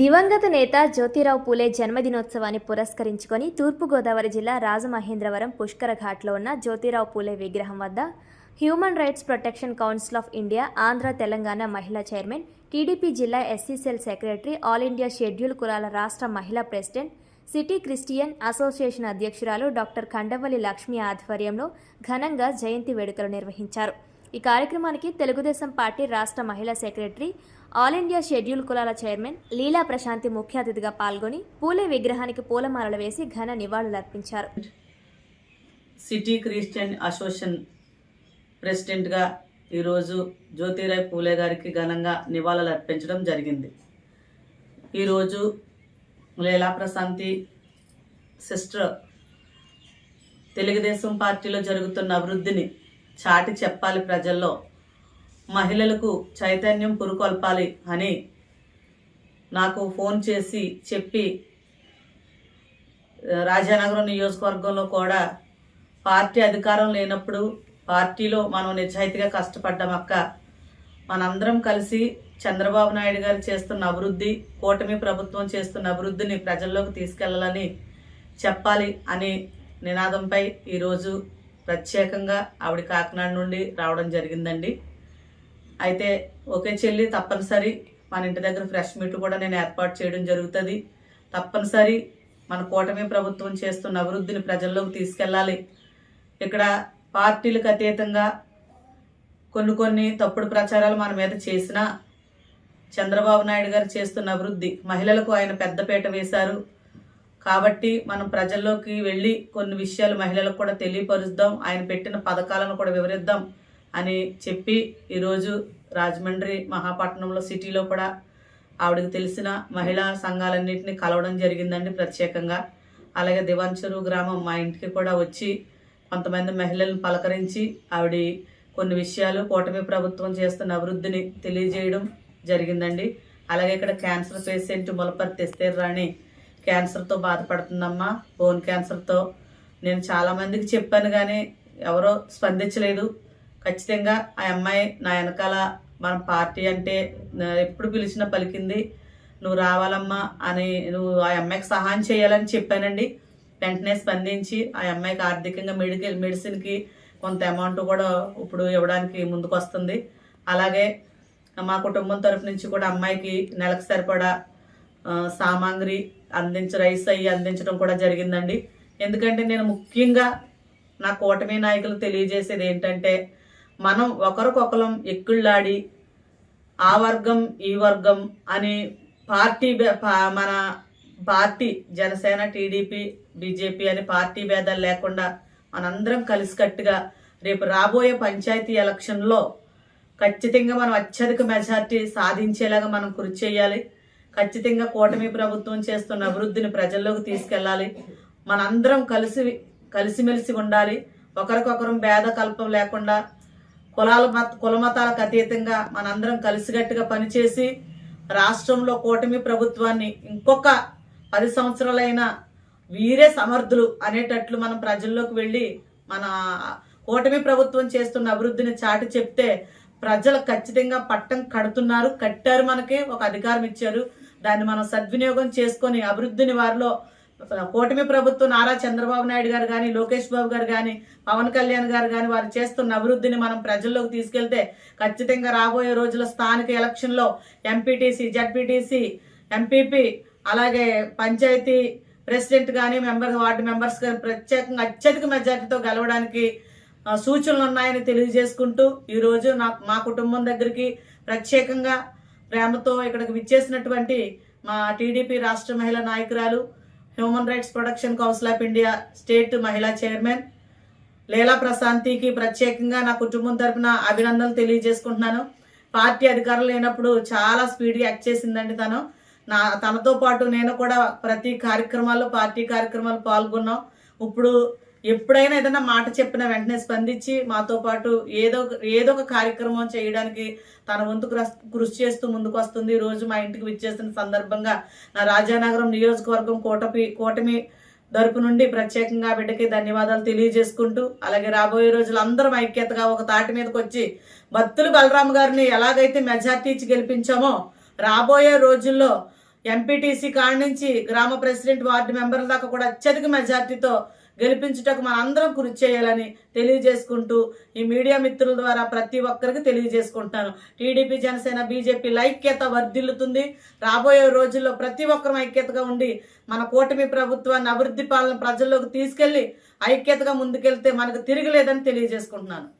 దివంగత నేత జ్యోతిరావు పూలే జన్మదినోత్సవాన్ని పురస్కరించుకొని తూర్పుగోదావరి జిల్లా రాజమహేంద్రవరం పుష్కర ఘాట్లో ఉన్న జ్యోతిరావు పూలే విగ్రహం వద్ద human rights protection council of India Andhra Telangana మహిళా చైర్మన్ టీడీపీ జిల్లా SCCL secretary all India schedule కులాల రాష్ట్ర మహిళా ప్రెసిడెంట్ సిటీ క్రిస్టియన్ అసోసియేషన్ అధ్యక్షురాలు డాక్టర్ ఖండవల్లి లక్ష్మి ఆధ్వర్యంలో ఘనంగా జయంతి వేడుకలు నిర్వహించారు. ఈ కార్యక్రమానికి తెలుగుదేశం పార్టీ రాష్ట్ర మహిళా సెక్రటరీ ఆల్ ఇండియా షెడ్యూల్ కులాల చైర్మన్ లీలా ప్రశాంతి ముఖ్య అతిథిగా పాల్గొని పూలే విగ్రహానికి పూలమాలలు వేసి ఘన నివాళులర్పించారు సిటీ క్రిస్టియన్ అసోసియేషన్ ప్రెసిడెంట్గా ఈరోజు జ్యోతిరాయ్ పూలే గారికి ఘనంగా నివాళులు అర్పించడం జరిగింది. ఈరోజు లీలా ప్రశాంతి సిస్టర్ తెలుగుదేశం పార్టీలో జరుగుతున్న అభివృద్ధిని చాటి చెప్పాలి ప్రజల్లో. మహిళలకు చైతన్యం పురుకొల్పాలి అని నాకు ఫోన్ చేసి చెప్పి రాజానగరం నియోజకవర్గంలో కూడా పార్టీ అధికారం లేనప్పుడు పార్టీలో మనం నిజాయితీగా కష్టపడ్డామక్క మనందరం కలిసి చంద్రబాబు నాయుడు గారు చేస్తున్న అభివృద్ధి కూటమి ప్రభుత్వం చేస్తున్న అభివృద్ధిని ప్రజల్లోకి తీసుకెళ్ళాలని చెప్పాలి అనే నినాదంపై ఈరోజు ప్రత్యేకంగా ఆవిడ కాకినాడ నుండి రావడం జరిగిందండి. అయితే ఒకే చెల్లి తప్పనిసరి మన ఇంటి దగ్గర ఫ్రెష్ మీట్ కూడా నేను ఏర్పాటు చేయడం జరుగుతుంది. తప్పనిసరి మన కూటమి ప్రభుత్వం చేస్తున్న అభివృద్ధిని ప్రజల్లోకి తీసుకెళ్ళాలి. ఇక్కడ పార్టీలకు అతీతంగా కొన్ని కొన్ని తప్పుడు ప్రచారాలు మన మీద చేసినా చంద్రబాబు నాయుడు గారు చేస్తున్న అభివృద్ధి మహిళలకు ఆయన పెద్దపీట వేశారు. కాబట్టి మనం ప్రజల్లోకి వెళ్ళి కొన్ని విషయాలు మహిళలకు కూడా తెలియపరుద్దాం ఆయన పెట్టిన పథకాలను కూడా వివరిద్దాం అని చెప్పి ఈరోజు రాజమండ్రి మహాపట్నంలో సిటీలో కూడా ఆవిడకి తెలిసిన మహిళా సంఘాలన్నింటినీ కలవడం జరిగిందండి ప్రత్యేకంగా. అలాగే దివాంచరు గ్రామం మా ఇంటికి కూడా వచ్చి కొంతమంది మహిళలను పలకరించి ఆవిడ కొన్ని విషయాలు కూటమి ప్రభుత్వం చేస్తున్న అభివృద్ధిని తెలియజేయడం జరిగిందండి. అలాగే ఇక్కడ cancer patient Mulaparthi Esther Rani క్యాన్సర్తో బాధపడుతుందమ్మా. బోన్ క్యాన్సర్తో. నేను చాలా మందికి చెప్పాను కానీ ఎవరో స్పందించలేదు. ఖచ్చితంగా ఆ అమ్మాయి నా వెనకాల మన పార్టీ అంటే ఎప్పుడు పిలిచినా పలికింది. నువ్వు రావాలమ్మా అని నువ్వు ఆ అమ్మాయికి సహాయం చేయాలని చెప్పానండి. వెంటనే స్పందించి ఆ అమ్మాయికి ఆర్థికంగా మెడికల్ మెడిసిన్కి కొంత అమౌంట్ కూడా ఇప్పుడు ఇవ్వడానికి ముందుకు వస్తుంది అలాగే మా కుటుంబం తరఫు నుంచి కూడా అమ్మాయికి నెలకు సరిపడా సామాగ్రి అందించ రైస్ అయ్యి అందించడం కూడా జరిగిందండి. ఎందుకంటే నేను ముఖ్యంగా నా కూటమి నాయకులు తెలియజేసేది ఏంటంటే మనం ఒకరికొకరం ఎక్కుళ్ళాడి ఆ వర్గం ఈ వర్గం అని పార్టీ మన పార్టీ జనసేన టీడీపీ బీజేపీ అని పార్టీ భేదాలు లేకుండా మనందరం కలిసికట్టుగా రేపు రాబోయే పంచాయతీ ఎలక్షన్లో ఖచ్చితంగా మనం అత్యధిక మెజార్టీ సాధించేలాగా మనం కృషి చేయాలి. ఖచ్చితంగా కూటమి ప్రభుత్వం చేస్తున్న అభివృద్ధిని ప్రజల్లోకి తీసుకెళ్ళాలి. మనందరం కలిసి కలిసిమెలిసి ఉండాలి. ఒకరికొకరం భేద కల్పం లేకుండా కులాల మత కులమతాలకు అతీతంగా మనందరం కలిసికట్టుగా పనిచేసి రాష్ట్రంలో కూటమి ప్రభుత్వాన్ని ఇంకొక పది సంవత్సరాలైనా వీరే సమర్థులు అనేటట్లు మనం ప్రజల్లోకి వెళ్ళి మన కూటమి ప్రభుత్వం చేస్తున్న అభివృద్ధిని చాటి చెప్తే ప్రజలు ఖచ్చితంగా పట్టం కడుతున్నారు. కట్టారు మనకి ఒక అధికారం ఇచ్చారు. దాన్ని మనం సద్వినియోగం చేసుకొని అభివృద్ధిని వారిలో కూటమి ప్రభుత్వం నారా చంద్రబాబు నాయుడు గారు కానీ లోకేష్ బాబు గారు కానీ పవన్ కళ్యాణ్ గారు కానీ వారు చేస్తున్న అభివృద్ధిని మనం ప్రజల్లోకి తీసుకెళ్తే ఖచ్చితంగా రాబోయే రోజుల స్థానిక ఎలక్షన్లో ఎంపీటీసీ జడ్పీటీసీ ఎంపీపీ అలాగే పంచాయతీ ప్రెసిడెంట్ కానీ మెంబర్ వార్డు మెంబర్స్ కానీ ప్రత్యేకంగా అత్యధిక మెజార్టీతో గెలవడానికి సూచనలు ఉన్నాయని తెలియజేసుకుంటూ ఈరోజు నా మా కుటుంబం దగ్గరికి ప్రత్యేకంగా ప్రేమతో ఇక్కడికి విచ్చేసినటువంటి మా టీడీపీ రాష్ట్ర మహిళా నాయకురాలు human rights protection council of India state మహిళా చైర్మన్ లీలా ప్రశాంతికి ప్రత్యేకంగా నా కుటుంబం తరపున అభినందనలు తెలియజేసుకుంటున్నాను. పార్టీ అధికారం లేనప్పుడు చాలా స్పీడ్గా యాక్ట్ చేసిందండి తను. నా తనతో పాటు నేను కూడా ప్రతి కార్యక్రమాల్లో పార్టీ కార్యక్రమాలు పాల్గొన్నాం. ఇప్పుడు ఎప్పుడైనా ఏదైనా మాట చెప్పిన వెంటనే స్పందించి మాతో పాటు ఏదో ఏదో ఒక కార్యక్రమం చేయడానికి తన వంతు కృషి చేస్తూ ముందుకు వస్తుంది. రోజు మా ఇంటికి విచ్చేసిన సందర్భంగా నా రాజానగరం నియోజకవర్గం కూటమి కూటమి తరపు నుండి ప్రత్యేకంగా బిడ్డకి ధన్యవాదాలు తెలియజేసుకుంటూ అలాగే రాబోయే రోజులు అందరం ఐక్యతగా ఒక తాటి మీదకి వచ్చి భక్తులు బలరామ్ గారిని ఎలాగైతే మెజార్టీ ఇచ్చి గెలిపించామో రాబోయే రోజుల్లో ఎంపీటీసీ కాడ నుంచి గ్రామ ప్రెసిడెంట్ వార్డు మెంబర్ల దాకా కూడా అత్యధిక మెజార్టీతో గెలిపించుటకు మనందరం కృషి చేయాలని తెలియజేసుకుంటూ ఈ మీడియా మిత్రుల ద్వారా ప్రతి ఒక్కరికి తెలియజేసుకుంటాను టీడీపీ జనసేన బీజేపీ ఐక్యత వర్ధిల్లుతుంది. రాబోయే రోజుల్లో ప్రతి ఒక్కరం ఐక్యతగా ఉండి మన కూటమి ప్రభుత్వాన్ని అభివృద్ధి పాలన ప్రజల్లోకి తీసుకెళ్ళి ఐక్యతగా ముందుకెళ్తే మనకు తిరగలేదని తెలియజేసుకుంటున్నాను.